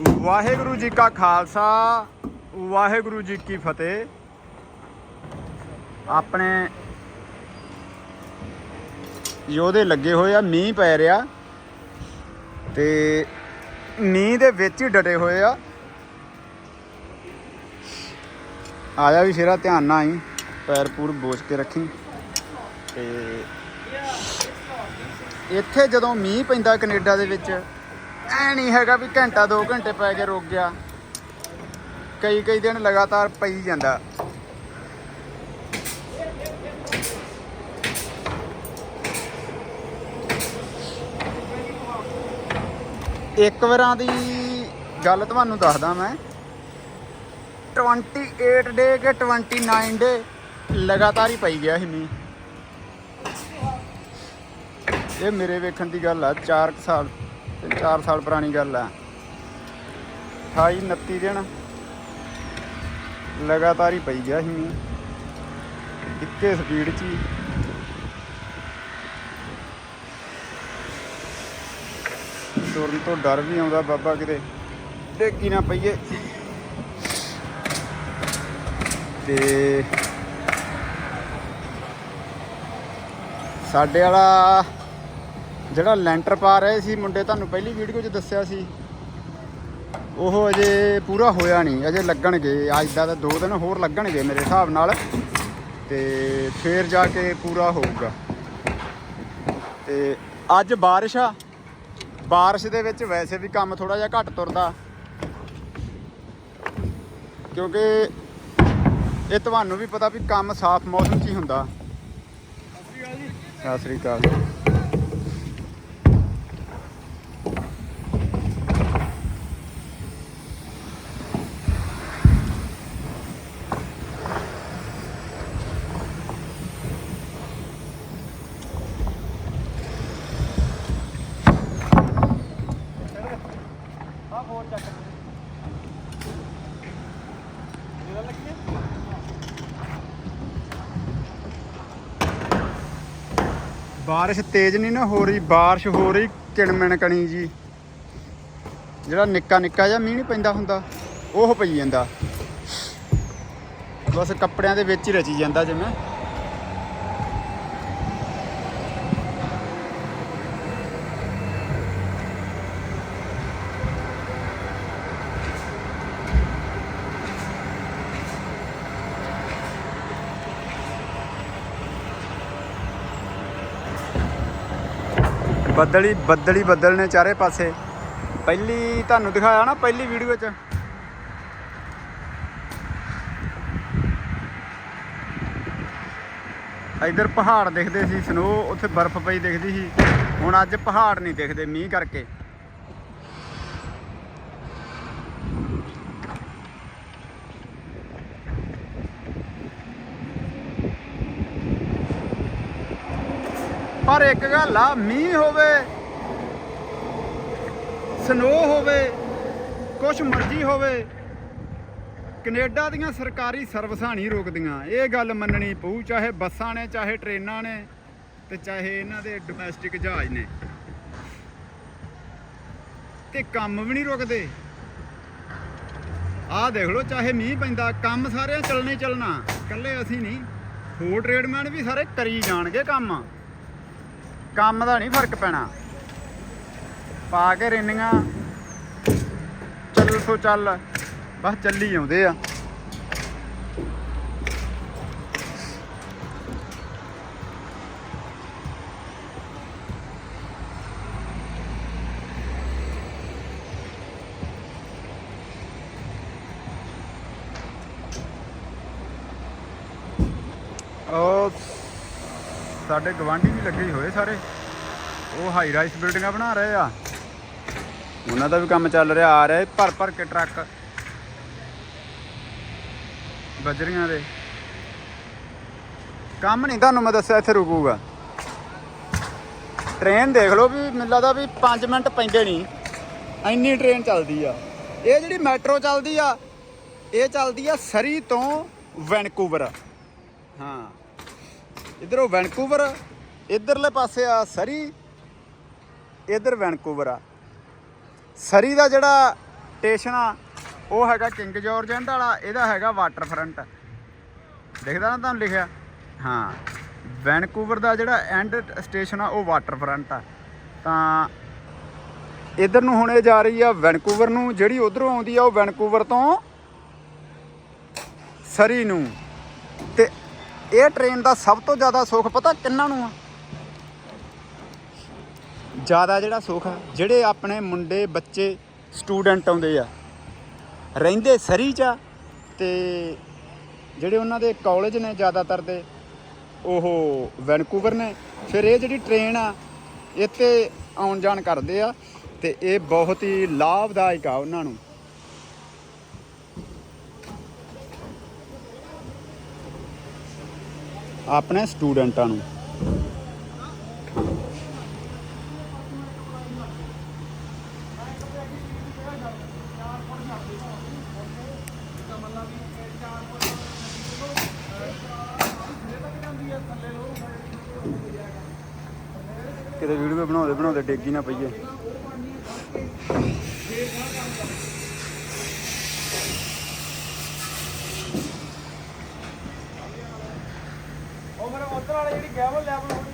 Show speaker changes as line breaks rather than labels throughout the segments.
ਵਾਹਿਗੁਰੂ ਜੀ ਕਾ ਖਾਲਸਾ, ਵਾਹਿਗੁਰੂ ਜੀ ਕੀ ਫਤਿਹ। ਆਪਣੇ ਯੋਧੇ ਲੱਗੇ ਹੋਏ ਆ, ਮੀਂਹ ਪੈ ਰਿਹਾ ਤੇ ਮੀਂਹ ਦੇ ਵਿੱਚ ਹੀ ਡਟੇ ਹੋਏ ਆ। ਆ ਵੀ ਸ਼ੇਰਾ ਧਿਆਨ ਨਾਲ ਆਈ, ਪੈਰ ਪੂਰ ਬੋਝ ਕੇ ਰੱਖੀ। ਤੇ ਇੱਥੇ ਜਦੋਂ ਮੀਂਹ ਪੈਂਦਾ ਕੈਨੇਡਾ ਦੇ ਵਿੱਚ ਐ ਨਹੀਂ ਹੈਗਾ ਵੀ ਘੰਟਾ 2 ਘੰਟੇ ਪੈ ਕੇ ਰੁਕ ਗਿਆ। ਕਈ ਕਈ ਦਿਨ ਲਗਾਤਾਰ ਪਈ ਜਾਂਦਾ। ਇੱਕ ਵਾਰਾਂ ਦੀ ਗੱਲ ਤੁਹਾਨੂੰ ਦੱਸਦਾ ਮੈਂ। 28 ਡੇ ਕੇ 29 ਡੇ ਲਗਾਤਾਰ ਹੀ ਪਈ ਗਿਆ ਸੀ ਮੀਂਹ। ਇਹ ਮੇਰੇ ਵੇਖਣ ਦੀ ਗੱਲ ਆ 4 ਸਾਲ ਤੇ 4 ਸਾਲ ਪੁਰਾਣੀ ਗੱਲ ਹੈ 28 29 ਦਿਨ ਲਗਾਤਾਰ ਹੀ ਪਈ ਗਿਆ ਸੀ ਮੀਂਹ। ਇੱਕੇ ਸਪੀਡ 'ਚ ਹੀ। ਤੁਰਨ ਤੋਂ ਡਰ ਵੀ ਆਉਂਦਾ ਬਾਬਾ ਕਿਤੇ। ਡੇਗੀ ਨਾ ਪਈਏ। ਤੇ ਸਾਡੇ ਵਾਲਾ ਜਿਹੜਾ ਲੈਂਟਰ ਪਾ ਰਹੇ ਸੀ ਮੁੰਡੇ, ਤੁਹਾਨੂੰ ਪਹਿਲੀ ਵੀਡੀਓ 'ਚ ਦੱਸਿਆ ਸੀ। ਉਹ ਅਜੇ ਪੂਰਾ ਹੋਇਆ ਨਹੀਂ, ਅਜੇ ਲੱਗਣਗੇ। ਅੱਜ ਦਾ ਤਾਂ 2 ਦਿਨ ਹੋਰ ਲੱਗਣਗੇ ਮੇਰੇ ਹਿਸਾਬ ਨਾਲ। ਤੇ ਫੇਰ ਜਾ ਕੇ ਪੂਰਾ ਹੋਊਗਾ। ਤੇ ਅੱਜ ਬਾਰਿਸ਼ ਆ। ਬਾਰਿਸ਼ ਦੇ ਵਿੱਚ ਵੈਸੇ ਵੀ ਕੰਮ ਥੋੜਾ ਜਿਹਾ ਘੱਟ ਤੁਰਦਾ। ਕਿਉਂਕਿ ਇਹ ਤੁਹਾਨੂੰ ਵੀ ਪਤਾ ਵੀ ਕੰਮ ਸਾਫ਼ ਮੌਸਮ 'ਚ ਹੀ ਹੁੰਦਾ। ਸਤਿ ਸ੍ਰੀ ਅਕਾਲ
ਆ ਚੱਕ ਇਹਦਾ ਲੱਗੀ।
ਬਾਰਿਸ਼ ਤੇਜ਼ ਨਹੀਂ ਨਾ ਹੋ ਰਹੀ, ਬਾਰਿਸ਼ ਹੋ ਰਹੀ ਕਿਣਮਣ ਕਣੀ ਜੀ। ਜਿਹੜਾ ਨਿੱਕਾ ਨਿੱਕਾ ਜਿਹਾ ਮੀਂਹ ਨਹੀਂ ਪੈਂਦਾ ਹੁੰਦਾ, ਉਹ ਪਈ ਜਾਂਦਾ। ਬਸ ਕੱਪੜਿਆਂ ਦੇ ਵਿੱਚ ਹੀ ਰਚੀ ਜਾਂਦਾ ਜਿਵੇਂ। ਬੱਦਲੀ ਬੱਦਲੀ ਬੱਦਲ ਨੇ ਚਾਰੇ ਪਾਸੇ। ਪਹਿਲੀ ਤੁਹਾਨੂੰ ਦਿਖਾਇਆ ਨਾ, ਪਹਿਲੀ ਵੀਡੀਓ 'ਚ। ਇਧਰ ਪਹਾੜ ਦਿਖਦੇ ਸੀ ਸਨੋ ਉੱਥੇ ਬਰਫ਼ ਪਈ ਦਿਖਦੀ ਸੀ। ਹੁਣ ਅੱਜ ਪਹਾੜ ਨਹੀਂ ਦਿਖਦੇ, ਮੀਂਹ ਕਰਕੇ। ਪਰ ਇੱਕ ਗੱਲ ਆ, ਮੀਂਹ ਹੋਵੇ ਸਨੋ ਹੋਵੇ, ਕੁਛ ਮਰਜ਼ੀ ਹੋਵੇ, ਕੈਨੇਡਾ ਦੀਆਂ ਸਰਕਾਰੀ ਸਰਵਿਸਾਂ ਨਹੀਂ ਰੋਕਦੀਆਂ। ਇਹ ਗੱਲ ਮੰਨਣੀ ਪਊ, ਚਾਹੇ ਬੱਸਾਂ ਨੇ, ਚਾਹੇ ਟ੍ਰੇਨਾਂ ਨੇ, ਤੇ ਚਾਹੇ ਇਹਨਾਂ ਦੇ ਡੋਮੈਸਟਿਕ ਜਹਾਜ਼ ਨੇ। ਤੇ ਕੰਮ ਵੀ ਨਹੀਂ ਰੁਕਦੇ। ਆਹ ਦੇਖ ਲਓ, ਚਾਹੇ ਮੀਂਹ ਪੈਂਦਾ, ਕੰਮ ਸਾਰਿਆਂ ਚੱਲਣੇ ਹੀ ਚੱਲਣਾ, ਇਕੱਲੇ ਅਸੀਂ ਨਹੀਂ। ਹੋਰ ਟ੍ਰੇਡਮੈਨ ਵੀ ਸਾਰੇ ਕਰੀ ਜਾਣਗੇ ਕੰਮ। ਕੰਮ ਦਾ ਨਹੀਂ ਫ਼ਰਕ ਪੈਣਾ। ਪਾ ਕੇ ਰਿੰਨੀਆਂ। ਚੱਲ ਸੋ ਚੱਲ। ਬਸ ਚੱਲੀ ਆਉਂਦੇ ਆ। ਉਹ ਸਾਡੇ ਗਵਾਂਢੀ ਵੀ ਲੱਗੇ ਹੋਏ ਸਾਰੇ। ਉਹ ਹਾਈ ਰਾਈਸ ਬਿਲਡਿੰਗਾਂ ਬਣਾ ਰਹੇ ਆ। ਉਹਨਾਂ ਦਾ ਵੀ ਕੰਮ ਚੱਲ ਰਿਹਾ, ਆ ਰਿਹਾ ਭਰ ਭਰ ਕੇ ਟਰੱਕ। ਬਜਰੀਆਂ ਦੇ। ਕੰਮ ਨਹੀਂ ਤੁਹਾਨੂੰ ਮੈਂ ਦੱਸਿਆ ਇੱਥੇ ਰੁਕੂਗਾ। ਟ੍ਰੇਨ ਦੇਖ ਲਓ ਵੀ, ਮੈਨੂੰ ਲੱਗਦਾ ਵੀ 5 ਮਿੰਟ ਪੈਂਦੇ ਨਹੀਂ ਇੰਨੀ ਟ੍ਰੇਨ ਚੱਲਦੀ ਆ। ਇਹ ਜਿਹੜੀ ਮੈਟਰੋ ਚੱਲਦੀ ਆ, ਇਹ ਚੱਲਦੀ ਆ ਸਰੀ ਤੋਂ ਵੈਨਕੂਵਰ ਹਾਂ। ਇਧਰੋਂ ਵੈਨਕੂਵਰ, ਇਧਰਲੇ ਪਾਸੇ ਆ ਸਰੀ, ਇਧਰ ਵੈਨਕੂਵਰ ਆ। ਸਰੀ ਦਾ ਜਿਹੜਾ ਸਟੇਸ਼ਨ ਆ, ਉਹ ਹੈਗਾ ਕਿੰਗ ਜਾਰਜ ਐਂਡ ਵਾਲਾ, ਇਹਦਾ ਹੈਗਾ ਵਾਟਰ ਫਰੰਟ ਦਿਖਦਾ ਨਾ ਤੁਹਾਨੂੰ ਲਿਖਿਆ? ਹਾਂ, ਵੈਨਕੂਵਰ ਦਾ ਜਿਹੜਾ ਐਂਡ ਸਟੇਸ਼ਨ ਆ, ਉਹ ਵਾਟਰ ਫਰੰਟ ਆ। ਤਾਂ ਇਧਰ ਨੂੰ ਹੁਣ ਇਹ ਜਾ ਰਹੀ ਆ ਵੈਨਕੂਵਰ ਨੂੰ, ਜਿਹੜੀ ਉਧਰੋਂ ਆਉਂਦੀ ਆ, ਉਹ ਵੈਨਕੂਵਰ ਤੋਂ ਸਰੀ ਨੂੰ। ਤੇ ਇਹ ਟ੍ਰੇਨ ਦਾ ਸਭ ਤੋਂ ਜ਼ਿਆਦਾ ਸੁੱਖ ਪਤਾ ਕਿੰਨਾਂ ਨੂੰ ਆ? ਜ਼ਿਆਦਾ ਜਿਹੜਾ ਸੁੱਖ ਆ, ਜਿਹੜੇ ਆਪਣੇ ਮੁੰਡੇ, ਬੱਚੇ, ਸਟੂਡੈਂਟ ਆਉਂਦੇ ਆ, ਰਹਿੰਦੇ ਸਰੀ ਚ ਆ ਤੇ ਜਿਹੜੇ ਉਹਨਾਂ ਦੇ ਕਾਲਜ ਨੇ ਜ਼ਿਆਦਾਤਰ ਦੇ, ਉਹ ਵੈਨਕੂਵਰ ਨੇ। ਫਿਰ ਇਹ ਜਿਹੜੀ ਟ੍ਰੇਨ ਆ, ਇੱਥੇ ਆਉਣ ਜਾਣ ਕਰਦੇ ਆ ਤੇ ਇਹ ਬਹੁਤ ਹੀ ਲਾਭਦਾਇਕ ਆ ਉਹਨਾਂ ਨੂੰ। ਆਪਣੇ ਸਟੂਡੈਂਟਾਂ ਨੂੰ। ਕਿਤੇ ਵੀਡੀਓ ਬਣਾਉਂਦੇ ਬਣਾਉਂਦੇ ਡੇਗੀ ਨਾ ਪਈਏ।
ਉੱਧਰ ਵਾਲੇ ਲੈਵਲ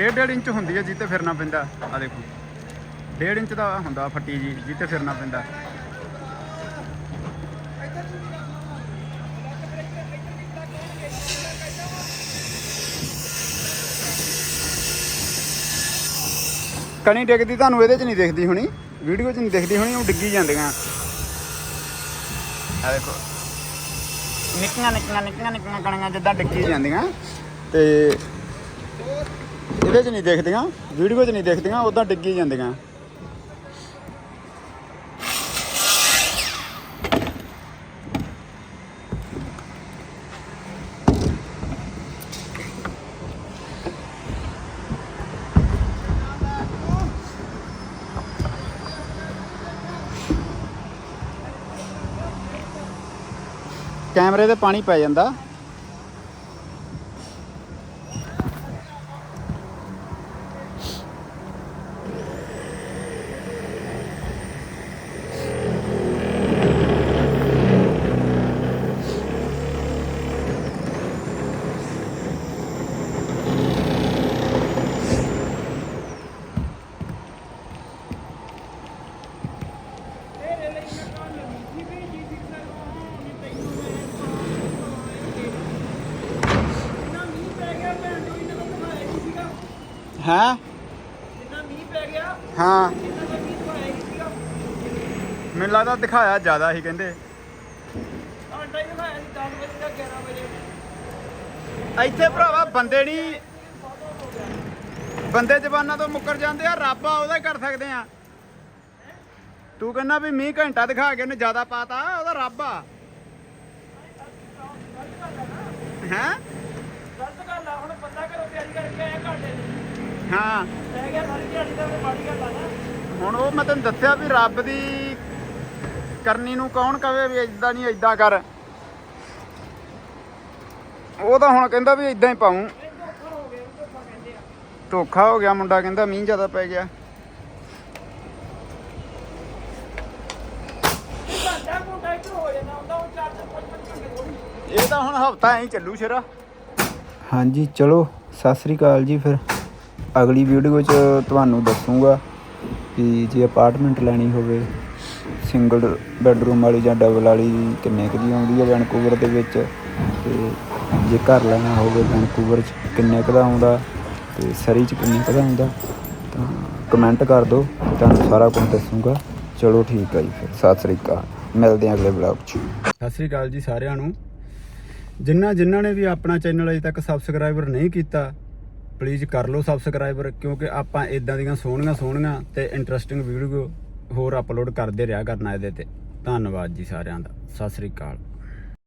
ਡੇਢ ਡੇਢ ਇੰਚ ਹੁੰਦੀ ਹੈ ਜਿੱਤੇ ਫਿਰਨਾ ਪੈਂਦਾ। ਆ ਦੇਖੋ। ਡੇਢ ਇੰਚ ਦਾ ਹੁੰਦਾ ਫੱਟੀ ਜੀ, ਜਿੱਤੇ ਫਿਰਨਾ ਪੈਂਦਾ। ਕਣੀ ਡਿੱਗਦੀ ਤੁਹਾਨੂੰ ਇਹਦੇ 'ਚ ਨਹੀਂ ਦਿਖਦੀ ਹੋਣੀ। ਵੀਡੀਓ 'ਚ ਨਹੀਂ ਦਿਖਦੀ ਹੋਣੀ, ਉਹ ਡਿੱਗੀ ਜਾਂਦੀਆਂ। ਆ ਦੇਖੋ। ਨਿੱਕੀਆਂ ਨਿੱਕੀਆਂ ਨਿੱਕੀਆਂ ਨਿੱਕੀਆਂ ਕਣੀਆਂ ਜਿੱਦਾਂ ਡਿੱਗੀ ਜਾਂਦੀਆਂ। ਤੇ ਇਹਦੇ 'ਚ ਨਹੀਂ ਦੇਖਦੀਆਂ, ਵੀਡੀਓ 'ਚ ਨਹੀਂ ਦੇਖਦੀਆਂ ਉਦਾਂ ਡਿੱਗੀ ਜਾਂਦੀਆਂ। ਕੈਮਰੇ ਤੇ ਪਾਣੀ ਪੈ ਜਾਂਦਾ
ਇੰਨਾ ਮੀਂਹ ਪੈ ਗਿਆ ਭੈਣ ਚੋਂ ਇਹਨਾਂ ਨੂੰ ਦਿਖਾਇਆ ਨਹੀਂ ਸੀਗਾ
ਹੈ?
ਜਿੰਨਾ ਮੀਂਹ ਪੈ ਗਿਆ
ਹਾਂ। ਮੈਨੂੰ ਲੱਗਦਾ ਦਿਖਾਇਆ ਜ਼ਿਆਦਾ ਸੀ ਕਹਿੰਦੇ।
ਘੰਟਾ ਹੀ ਦਿਖਾਇਆ ਸੀ 10 ਵਜੇ ਦਾ 11 ਵਜੇ।
ਇੱਥੇ ਭਰਾਵਾ ਬੰਦੇ ਨਹੀਂ ਬੰਦੇ ਜ਼ਬਾਨਾਂ ਤੋਂ ਮੁੱਕਰ ਜਾਂਦੇ ਆ ਰੱਬ ਆ ਉਹਦਾ ਹੀ ਕਰ ਸਕਦੇ ਆ। ਤੂੰ ਕਹਿੰਦਾ ਵੀ ਮੀਂਹ ਘੰਟਾ ਦਿਖਾ ਕੇ ਉਹਨੇ ਜ਼ਿਆਦਾ ਪਾਤਾ ਉਹਦਾ ਰੱਬ ਆ। ਹੈ?
ਗਲਤ ਗੱਲ ਆ ਹੁਣ ਬੰਦਾ ਘਰੋਂ ਤਿਆਰੀ ਕਰਕੇ ਆਇਆ ਘੰਟੇ ਦੀ
ਹਾਂ।
ਰਹਿ ਗਿਆ ਸਾਰੀ ਦਿਹਾੜੀ ਦਾ ਤੇ ਮਾੜੀ ਗੱਲ ਆ ਨਾ
ਹੁਣ ਉਹ ਮੈਂ ਤੈਨੂੰ ਦੱਸਿਆ ਵੀ ਰੱਬ ਦੀ ਕਰਨੀ ਨੂੰ ਕੌਣ ਕਵੇ ਵੀ ਇਦਾਂ ਨਹੀਂ ਇਦਾਂ ਕਰ। ਉਹ ਤਾਂ ਹੁਣ ਕਹਿੰਦਾ ਵੀ ਇਦਾਂ ਹੀ ਪਾਉਂ।
ਇਹ ਧੋਖਾ ਹੋ ਗਿਆ ਉਹਨੂੰ ਧੋਖਾ ਕਹਿੰਦੇ ਆ
ਧੋਖਾ ਹੋ ਗਿਆ ਮੁੰਡਾ ਕਹਿੰਦਾ, ਮੀਂਹ ਜ਼ਿਆਦਾ ਪੈ ਗਿਆ।
ਘੰਟਾ ਘੰਟਾ ਇੱਧਰ ਹੋ ਜਾਂਦਾ ਹੁੰਦਾ ਉਹ 4 4 5 5 ਘੰਟੇ ਥੋੜੀ
ਇਹ ਤਾਂ ਹੁਣ ਹਫਤਾ ਐਂ ਹੀ ਚੱਲੂ ਸ਼ੇਰਾ।
ਹਾਂਜੀ, ਚਲੋ, ਸਤਿ ਸ੍ਰੀ ਅਕਾਲ ਜੀ ਫਿਰ। ਅਗਲੀ ਵੀਡੀਓ 'ਚ ਤੁਹਾਨੂੰ ਦੱਸੂਗਾ ਕਿ ਜੇ ਅਪਾਰਟਮੈਂਟ ਲੈਣੀ ਹੋਵੇ ਸਿੰਗਲ ਬੈੱਡਰੂਮ ਵਾਲੀ ਜਾਂ ਡਬਲ ਵਾਲੀ ਕਿੰਨੇ ਕੁ ਦੀ ਆਉਂਦੀ ਹੈ ਵੈਨਕੂਵਰ ਦੇ ਵਿੱਚ? ਤੇ ਜੇ ਘਰ ਲੈਣਾ ਹੋਵੇ ਵੈਨਕੂਵਰ 'ਚ ਕਿੰਨੇ ਕੁ ਦਾ ਆਉਂਦਾ ਤੇ ਸਰੀ 'ਚ ਕਿੰਨੇ ਕੁ ਦਾ ਆਉਂਦਾ, ਤਾਂ ਕਮੈਂਟ ਕਰ ਦਿਓ, ਤੁਹਾਨੂੰ ਸਾਰਾ ਕੁਝ ਦੱਸੂਗਾ। ਚਲੋ ਠੀਕ ਹੈ ਜੀ ਫਿਰ, ਸਤਿ ਸ੍ਰੀ ਅਕਾਲ। ਮਿਲਦੇ ਹਾਂ ਅਗਲੇ ਵਲੌਗ 'ਚ।
ਸਤਿ ਸ੍ਰੀ ਅਕਾਲ ਜੀ ਸਾਰਿਆਂ ਨੂੰ। ਜਿਨ੍ਹਾਂ ਜਿਨ੍ਹਾਂ ਨੇ ਵੀ ਆਪਣਾ ਚੈਨਲ ਅਜੇ ਤੱਕ ਸਬਸਕ੍ਰਾਈਬਰ ਨਹੀਂ ਕੀਤਾ ਪਲੀਜ਼ ਕਰ ਲਓ ਸਬਸਕ੍ਰਾਈਬਰ, ਕਿਉਂਕਿ ਆਪਾਂ ਇਦਾਂ ਦੀਆਂ ਸੋਹਣੀਆਂ ਸੋਹਣੀਆਂ ਤੇ ਇੰਟਰਸਟਿੰਗ ਵੀਡੀਓ ਹੋਰ ਅਪਲੋਡ ਕਰਦੇ ਰਿਹਾ ਕਰਨਾ ਇਹਦੇ ਤੇ। ਧੰਨਵਾਦ ਜੀ ਸਾਰਿਆਂ ਦਾ। ਸਤਿ ਸ੍ਰੀ ਅਕਾਲ।